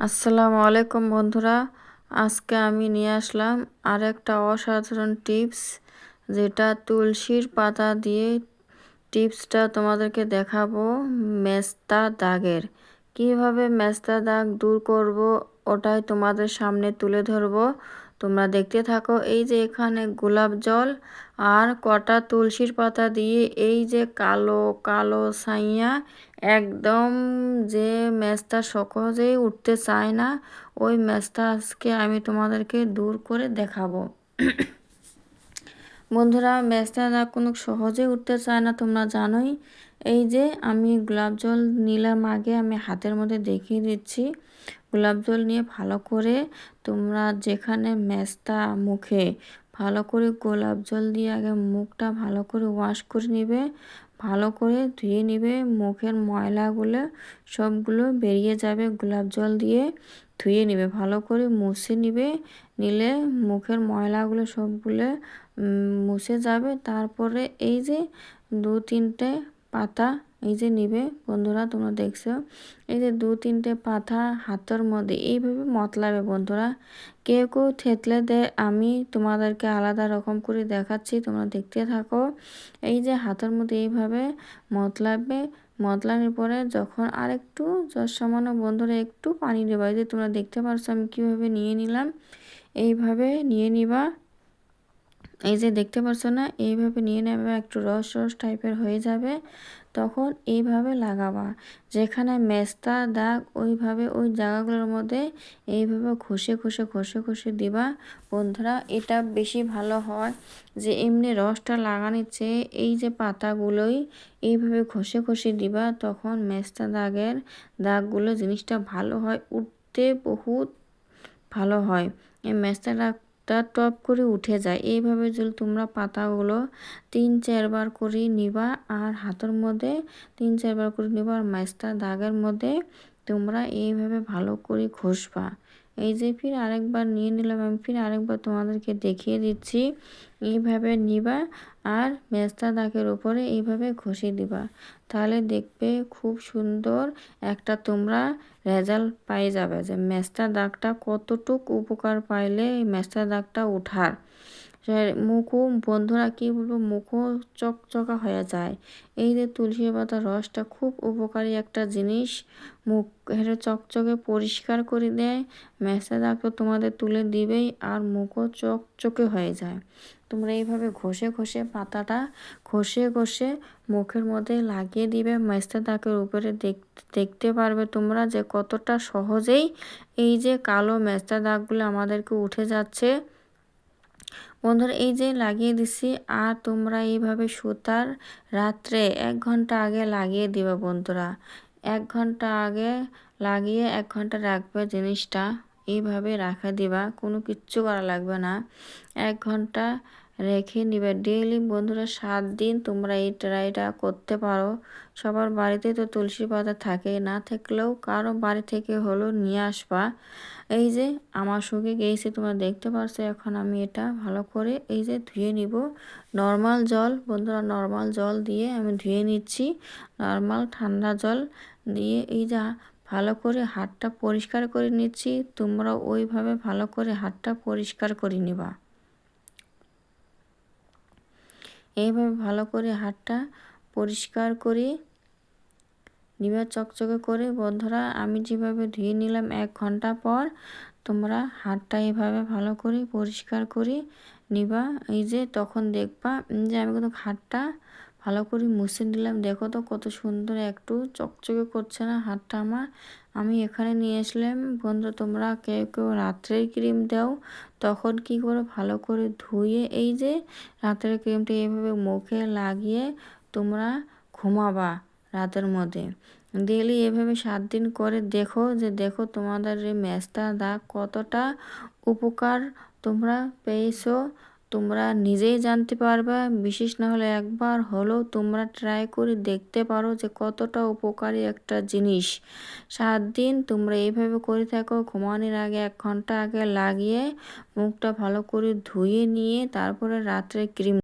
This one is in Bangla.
আসসালামু আলাইকুম বন্ধুরা। আজকে আমি নিয়ে আসলাম আর একটা অসাধারণ টিপস, যেটা তুলসীর পাতা দিয়ে টিপসটা তোমাদেরকে দেখাবো মেস্তা দাগের। কীভাবে মেস্তা দাগ দূর করব ওটাই তোমাদের সামনে তুলে ধরবো। তোমরা দেখতে থাকো, এই যে এখানে গোলাপ জল আর কটা তুলসীর পাতা দিয়ে এই যে কালো কালো সাইয়া একদম যে ম্যাচটা সহজেই উঠতে চায় না, ওই ম্যাচটা আজকে আমি তোমাদেরকে দূর করে দেখাবো। বন্ধুরা ম্যাচটা কোনো সহজে উঠতে চায় না, তোমরা জানোই। এই যে আমি গোলাপ জল নিলাম আগে, আমি হাতের মধ্যে দেখিয়ে দিচ্ছি। গোলাপ জল নিয়ে ভালো করে তোমরা যেখানে ম্যাচটা মুখে, ভালো করে গোলাপ জল দিয়ে আগে মুখটা ভালো করে ওয়াশ করে নিবে, ভালো করে ধুয়ে নিবে, মুখের ময়লাগুলো সবগুলো বেরিয়ে যাবে গোলাপ জল দিয়ে, ধুয়ে নিবে, ভালো করে মুছে নিবে, নিলে মুখের ময়লাগুলো সবগুলো মুছে যাবে। তারপরে এই যে দু তিনটে পাতা এই যে নিবে, বন্ধুরা, তোমরা দেখছ? এই যে দু তিনটে পাতা হাতের মধ্যে, এইভাবে মতলাবে, বন্ধুরা। কেউ কেউ থেতলে দেয় আমি তোমাদেরকে আলাদা রকম করে দেখাচ্ছি, তোমরা দেখতে থাকো। এই যে হাতের মধ্যে এইভাবে মতলাবে, মতলানোর পরে যখন আরেকটু যশ সামান্য, বন্ধুরা, একটু পানি দেবা। এই যে তোমরা দেখতে পারছ, আমি কীভাবে নিয়ে নিলাম? এইভাবে নিয়ে নিবা। এই যে দেখতে পারছ না, এইভাবে নিয়ে নেবে, একটু রস রস টাইপের হয়ে যাবে, তখন এইভাবে লাগাবা। যেখানে মেস্তা, দাগ, ওইভাবে ওই জায়গাগুলোর মধ্যে এইভাবে ঘষে ঘষে ঘষে ঘষে দিবা। বন্ধুরা, এটা বেশি ভালো হয় যে এমনি রসটা লাগানোর চেয়ে এই যে পাতাগুলোই এইভাবে ঘষে ঘষে দিবা, তখন মেস্তা দাগের দাগগুলো জিনিসটা ভালো হয়, উঠতে বহুত ভালো হয়। এই মেস্তা দাগ তা টপ করে উঠে যায়। এইভাবে যদি তোমরা পাতাগুলো তিন চারবার করে নিবা আর হাতের মধ্যে তিন চারবার করে নিবা আর মাছটা দাগের মধ্যে, তোমরা এইভাবে ভালো করে ঘষবা। এই যে ফির আরেকবার নিয়ে নিলাম আমি ফির আরেকবার তোমাদেরকে দেখিয়ে দিচ্ছি। এইভাবে নিবা আর মেস্তা দাগের ওপরে এইভাবে ঘষে দিবা। তাহলে দেখবে খুব সুন্দর একটা তোমরা রেজাল্ট পাই যাবে যে মেস্তা দাগটা কতটুক উপকার পাইলে এই মেস্তা দাগটা উঠার মুখও বন্ধুরা কী বলব মুখও চকচকা হয়ে যায়। এই যে তুলসী পাতার রসটা খুব উপকারী একটা জিনিস। মুখ হেরে চকচকে পরিষ্কার করে দেয় মেসে দাগ তোমাদের তুলে দিবেই আর মুখও চকচকে হয়ে যায়। তোমরা এইভাবে ঘষে ঘষে পাতাটা ঘষে ঘষে মুখের মধ্যে লাগিয়ে দিবে মেস্তা দাগের উপরে দেখতে পারবে তোমরা যে কতটা সহজেই এই যে কালো মেস্তা দাগগুলো আমাদেরকে উঠে যাচ্ছে। বন্ধুরা, এই যে লাগিয়ে দিছি, আর তোমরা এইভাবে সুতার রাত্রে এক ঘণ্টা আগে লাগিয়ে দিবা বন্ধুরা। এক ঘণ্টা আগে লাগিয়ে এক ঘণ্টা রাখবে জিনিসটা, এইভাবে রাখা দিবা, কোনো কিচ্ছু করা লাগবে না। এক ঘণ্টা রেখে নিবে। ডেইলি বন্ধুরা সাত দিন তোমরা এই ট্রাইটা করতে পারো। সবার বাড়িতে তো তুলসী পাতা থাকে না থাকলেও কারও বাড়ি থেকে হলো নিয়ে আসবা। এই যে আমার সঙ্গে গিয়েছে তোমরা দেখতে পারছ, এখন আমি এটা ভালো করে এই যে ধুয়ে নিব। নর্মাল জল, বন্ধুরা নর্মাল জল দিয়ে আমি ধুয়ে নিচ্ছি। নর্মাল ঠান্ডা জল দিয়ে এই যা ভালো করে হাতটা পরিষ্কার করে নিচ্ছি। তোমরা ওইভাবে ভালো করে হাতটা পরিষ্কার করে নিবা। এইভাবে ভালো করে হাতটা পরিষ্কার করে নিবা, চকচকে করে। বন্ধুরা, আমি যেভাবে ধুয়ে নিলাম এক ঘণ্টা পর, তোমরা হাতটা এভাবে ভালো করে পরিষ্কার করে নিবা। এই যে, তখন দেখবা যে আমি কিন্তু হাতটা ভালো করে মুছে নিলাম। দেখো তো কত সুন্দর একটু চকচকে করছে না হাতটা আমার। আমি এখানে নিয়ে আসলাম। বন্ধু, তোমরা কেউ কেউ রাত্রের ক্রিম দাও। তখন কি করে? ভালো করে ধুয়ে এই যে রাত্রের ক্রিমটা এইভাবে মুখে লাগিয়ে তোমরা ঘুমাবা রাতের মধ্যে। ডেলি এভাবে সাত দিন করে দেখো যে দেখো তোমাদের এই ম্যাচটা দাগ কতটা উপকার তোমরা পেয়েছ। তোমরা নিজেই জানতে পারবা। বিশেষ না হলে একবার হলেও তোমরা ট্রাই করে দেখতে পারো যে কতটা উপকারী একটা জিনিস। সাত দিন তোমরা এইভাবে করে থাকো, ঘুমানোর আগে এক ঘণ্টা আগে লাগিয়ে মুখটা ভালো করে ধুয়ে নিয়ে তারপরে রাত্রে ক্রিম